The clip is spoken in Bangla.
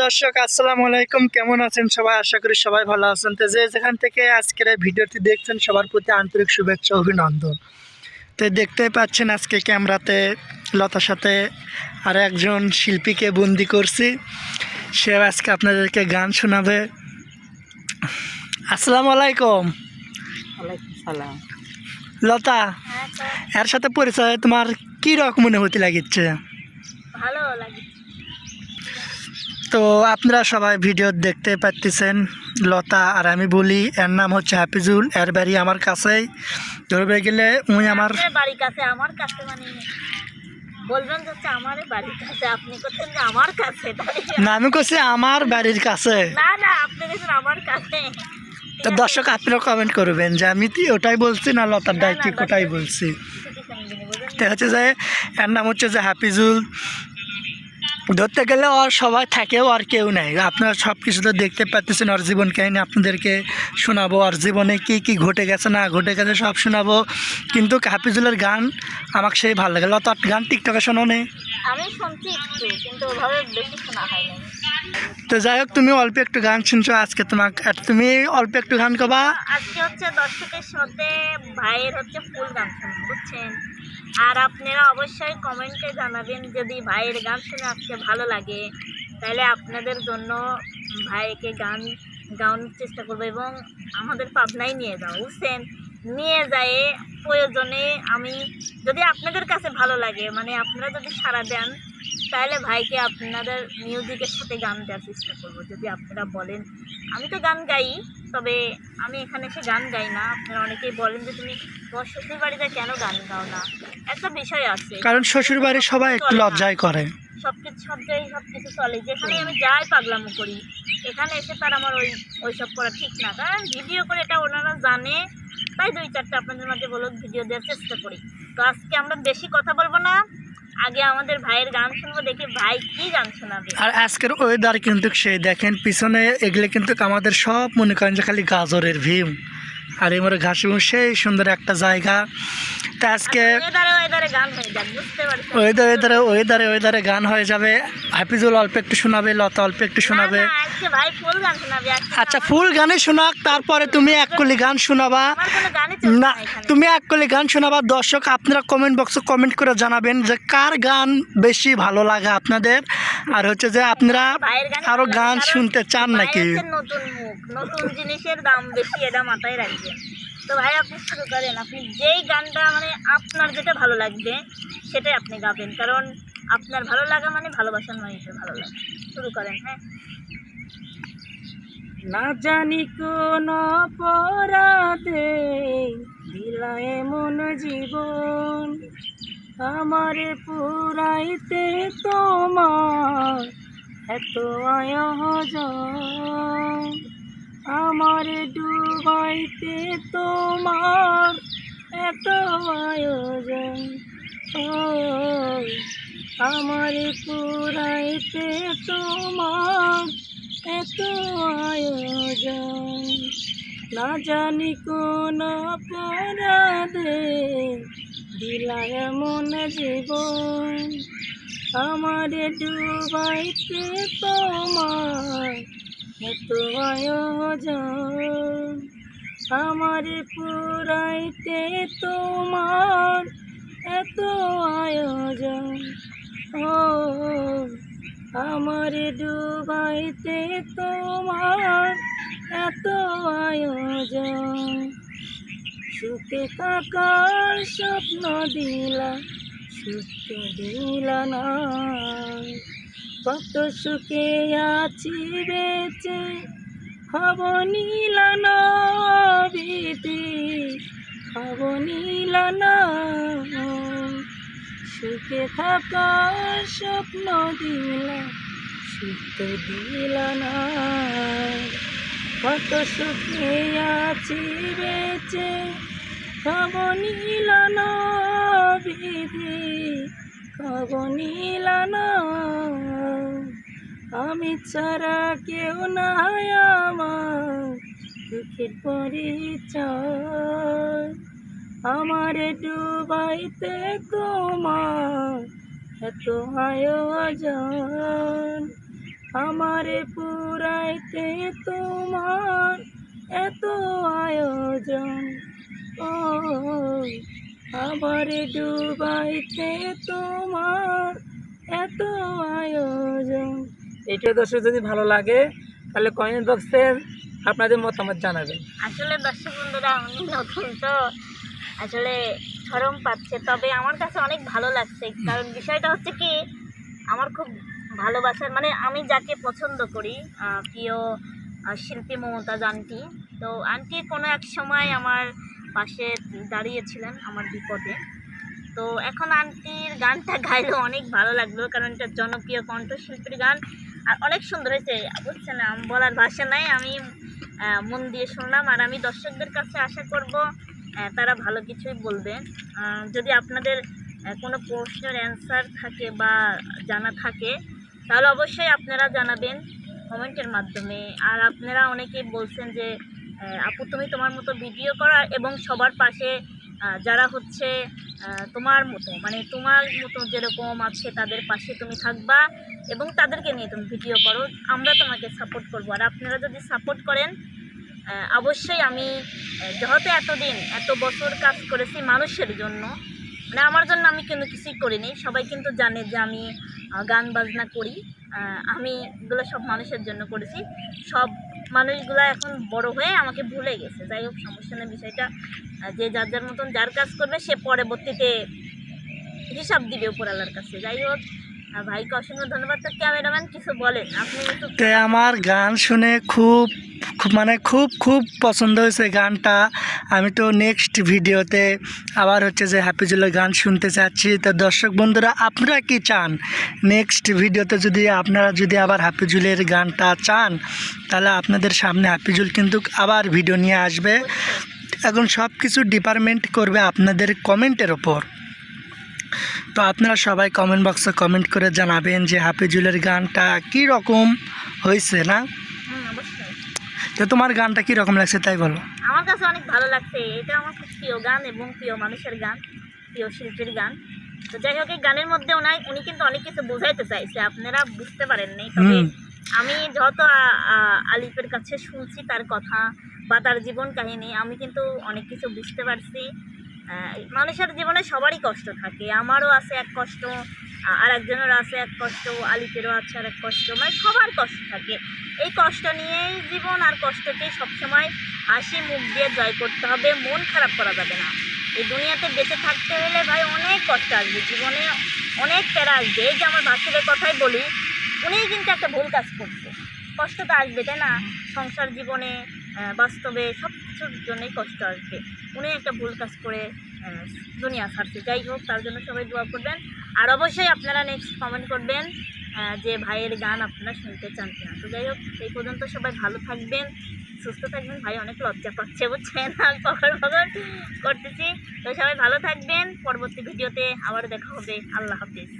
দর্শক আসসালামু আলাইকুম। কেমন আছেন সবাই? আশা করি সবাই ভালো আছেন। তো যে যেখান থেকে আজকের এই ভিডিওটি দেখছেন সবার প্রতি আন্তরিক শুভেচ্ছা অভিনন্দন। তো দেখতেই পাচ্ছেন আজকে ক্যামেরাতে লতার সাথে আর একজন শিল্পীকে বন্দি করছি। সে আজকে আপনাদেরকে গান শোনাবে। আসসালামু আলাইকুম। ওয়ালাইকুম লতা এর সাথে পরিচয় তোমার কী রকম মনে হতে লাগিচ্ছে? ভালো লাগে তো আপনারা সবাই ভিডিও দেখতে পাচ্ছেন লতা আর আমি বলি এর নাম হচ্ছে হাফিজুল এর বাড়ি আমার কাছেই। ধরবে গেলে উনি আমার বাড়ির কাছে আমার কাছে মানে বলবেন যে আমার বাড়ির কাছে আপনি করছেন যে আমার কাছে না? আমি করছি আমার বাড়ির কাছে। না না আপনি গেছেন আমার কাছে। তো দর্শক আপনারা কমেন্ট করবেন যে আমি ওটাই বলছি না লতার ঠিক ওটাই বলছি? তো হচ্ছে যে এর নাম হচ্ছে যে হাফিজুল। ধরতে গেলে ওর সবাই থাকেও আর কেউ নেই। আপনারা সব কিছু তো দেখতে পাচ্ছেন ওর জীবন কাহিনী আপনাদেরকে শোনাবো। ওর জীবনে কি কি ঘটে গেছে না ঘটে গেছে সব শোনাবো। কিন্তু হাফিজুলের গান আমাকে সেই ভালো লাগে। লতার গান টিকটকে শোনো নেই আমি শুনছি একটু কিন্তু ওভাবে বেশি শোনা হয়নি তো যাই হোক তুমি অল্প একটু গান শুনছো আজকে তোমাকে তুমি অল্প একটু গান কবা। আজকে হচ্ছে দর্শকের সাথে ভাইয়ের হচ্ছে ফুল গান শুনুন বুঝছেন? আর আপনারা অবশ্যই কমেন্টে জানাবেন যদি ভাইয়ের গান শুনে আজকে ভালো লাগে। তাহলে আপনাদের জন্য ভাইকে গান গাওয়ানোর চেষ্টা করব এবং আমাদের পাবনায় নিয়ে যাও, বুঝছেন? নিয়ে যায় প্রয়োজনে আমি যদি আপনাদের কাছে ভালো লাগে মানে আপনারা যদি সাড়া দেন তাহলে ভাইকে আপনাদের মিউজিকের সাথে গান দেওয়ার চেষ্টা করব। যদি আপনারা বলেন আমি তো গান গাই তবে আমি এখানে এসে গান গাই না। আপনারা অনেকেই বলেন যে তুমি তোমার শ্বশুর বাড়িতে কেন গান গাও না? একটা বিষয় আছে। কারণ শ্বশুর বাড়ির সবাই একটু লজ্জায় করে। সব কিছু সব জায়গায় সব কিছু চলে। যেখানে আমি যাই পাগলামো করি এখানে এসে তার আমার ওই ওইসব করা ঠিক না। কারণ ভিডিও করে এটা ওনারা জানে। তাই দুই চারটা আপনাদের মাঝে বলো ভিডিও দেওয়ার চেষ্টা করি। তো আজকে আমরা বেশি কথা বলব না। আগে আমাদের ভাইয়ের গান শুনব, দেখি ভাই কি গান শোনাবে। আর আজকের ওয়েদার কিন্তু সেই, দেখেন পিছনে এগুলো কিন্তু আমাদের সব মনে করেন যে খালি গাজরের ভিম আর এবারে ঘাস সেই সুন্দর একটা জায়গা। তা আজকে ওয়েদারে ওয়েদারে ওয়েদার ওয়েদারে গান হয়ে যাবে। হাফিজুল অল্প একটু শোনাবে লতা অল্প একটু শোনাবে। আচ্ছা ফুল গানে শোনাক তারপরে তুমি এক কলি গান শোনাবা। না তুমি এক কলি গান শোনাবা। দর্শক আপনারা কমেন্ট বক্সে কমেন্ট করে জানাবেন যে কার গান বেশি ভালো লাগে আপনাদের। আর হচ্ছে যে আপনারা ভাইয়ের আরও গান শুনতে চান নাকি? নতুন মুখ নতুন জিনিসের দাম বেশি এটা মাথায় রাখবেন তো ভাই আপনি শুরু করেন। আপনি যেই গানটা মানে আপনার যেটা ভালো লাগবে সেটাই আপনি গাবেন। কারণ আপনার ভালো লাগা মানে ভালোবাসার মানুষের ভালো লাগে। শুরু করেন হ্যাঁ। না জানি কোন অপরাধে দিলায় মন জীবন। আমারে পুরাইতে তোমার এত আয়োজন। আমারে ডুবাইতে তোমার এত আয়োজন। আমারে পুরাইতে তোমার এত আয়োজন। না জানি কোন অপরাধে দিলায় মন জীবন, আমারে ডুবাইতে তোমার এত আয়োজন। আমারে পুরাইতে তোমার এত আয়োজন। ও, আমার ডুবাইতে তোমার এত আয়োজন। সুখে থাকার স্বপ্ন দিলা, সুখ দিলা না কত সুখে আছি বেঁচে হব নীলা না বিধি হব নীলা না সুখে থাকার স্বপ্ন দিলা, সুখ দিলা না কত সুখে আছি বেঁচে খব নীল বিধি খব নীল আমি ছাড়া কেউ নাই আমার দুঃখের পরিচয়। আমার ডুবাইতে তোমার এত আয়োজন। আমারে পুরাইতে তোমার এত আয়োজন। ও আমারে ডুবাইতে তোমার এত আয়োজন। এটা দর্শক, যদি ভালো লাগে, তাহলে কমেন্ট বক্সে আপনাদের মতামত জানাবেন। আসলে দর্শক বন্ধুরা, আমি নতুন তো। আসলে সরম পাচ্ছে, তবে আমার কাছে অনেক ভালো লাগছে। কারণ বিষয়টা হচ্ছে কি, আমার খুব ভালোবাসার মানে আমি যাকে পছন্দ করি প্রিয় শিল্পী মমতাজ আন্টি তো আন্টি কোনো এক সময় আমার পাশে দাঁড়িয়েছিলেন আমার বিপদে। তো এখন আন্টির গানটা গাইলে অনেক ভালো লাগল, কারণ এটা জনপ্রিয় কণ্ঠশিল্পীর গান। আর অনেক সুন্দর হয়েছে, বুঝছেন বলার ভাষা নাই। আমি মন দিয়ে শুনলাম, আর আমি দর্শকদের কাছে আশা করব তারা ভালো কিছুই বলবে। যদি আপনাদের কোনো প্রশ্নের অ্যান্সার থাকে বা জানা থাকে, তাহলে অবশ্যই আপনারা জানাবেন কমেন্টের মাধ্যমে। আর আপনারা অনেকেই বলছেন যে আপু, তুমি তোমার মতো ভিডিও করা এবং সবার পাশে যারা হচ্ছে তোমার মতো মানে তোমার মতো যেরকম আছে তাদের পাশে তুমি থাকবা এবং তাদেরকে নিয়ে তুমি ভিডিও করো। আমরা তোমাকে সাপোর্ট করব। আর আপনারা যদি সাপোর্ট করেন অবশ্যই আমি যেহেতু এতদিন, এত বছর কাজ করেছি মানুষের জন্য মানে আমার জন্য আমি কিন্তু কিছুই করিনি। সবাই কিন্তু জানে যে আমি গান বাজনা করি। আমি এগুলো সব মানুষের জন্য করেছি। সব মানুষগুলো এখন বড় হয়ে আমাকে ভুলে গেছে। যাই হোক, সমস্যা নেই বিষয়টা। যে যার যার মতন যার কাজ করবে, সে পরবর্তীতে হিসাব দিবে উপরালার কাছে। যাই হোক ভাইকে অসংখ্য ধন্যবাদ। তো ক্যামেরাম্যান কিছু বলেন। আপনি আমার গান শুনে খুব মানে খুব খুব পছন্দ হয়েছে গানটা। আমি তো নেক্সট ভিডিওতে আবার হচ্ছে যে হ্যাপিজুলের গান শুনতে চাচ্ছি। তো দর্শক বন্ধুরা, আপনারা কি চান? নেক্সট ভিডিওতে যদি আপনারা যদি আবার হ্যাপিজুলের গানটা চান, তাহলে আপনাদের সামনে হ্যাপিজুল কিন্তু আবার ভিডিও নিয়ে আসবে। এখন সব কিছু ডিপার্টমেন্ট করবে আপনাদের কমেন্টের ওপর তো আপনারা সবাই কমেন্ট বক্সে কমেন্ট করে জানাবেন যে হাফিজুলের গানটা কী রকম হয়েছে না? তো তোমার গানটা কী রকম লাগছে তাই বলো। আমার কাছে অনেক ভালো লাগছে এটা আমার খুব প্রিয় গান এবং প্রিয় মানুষের গান প্রিয় শিল্পীর গান। তো যাই হোক এই গানের মধ্যে ওনাই উনি কিন্তু অনেক কিছু বোঝাইতে চাইছে আপনারা বুঝতে পারেননি তবে আমি যত আলিফের কাছে শুনছি তার কথা বা তার জীবন কাহিনী আমি কিন্তু অনেক কিছু বুঝতে পারছি। মানুষের জীবনে সবারই কষ্ট থাকে আমারও আছে এক কষ্ট আর একজনের আছে এক কষ্ট আলিফেরও আছে আর এক কষ্ট মানে সবার কষ্ট থাকে। এই কষ্ট নিয়েই জীবন আর কষ্টকে সবসময় হাসি মুখ দিয়ে জয় করতে হবে, মন খারাপ করা যাবে না। এই দুনিয়াতে বেঁচে থাকতে হলে ভাই অনেক কষ্ট আসবে, জীবনে অনেক প্যারা আসবে। এই যে আমার বাসুরের কথাই বলি, উনিই কিন্তু একটা ভুল কাজ করছে। কষ্ট তো আসবে, তাই না? সংসার জীবনে বাস্তবে সব কিছুর জন্যই কষ্ট আসবে। উনি একটা ভুল কাজ করে দুনিয়া ছাড়ছে যাই হোক, তার জন্য সবাই দোয়া করবেন। আর অবশ্যই আপনারা নেক্সট কমেন্ট করবেন যে ভাইয়ের গান আপনারা শুনতে চান কিনা। তো যাই হোক, এই পর্যন্ত সবাই ভালো থাকবেন, সুস্থ থাকবেন। ভাই অনেক লজ্জা পাচ্ছে, বুঝছেন? আর পকড় পকড় করতেছি। তো সবাই ভালো থাকবেন। পরবর্তী ভিডিওতে আবার দেখা হবে। আল্লাহ হাফিজ।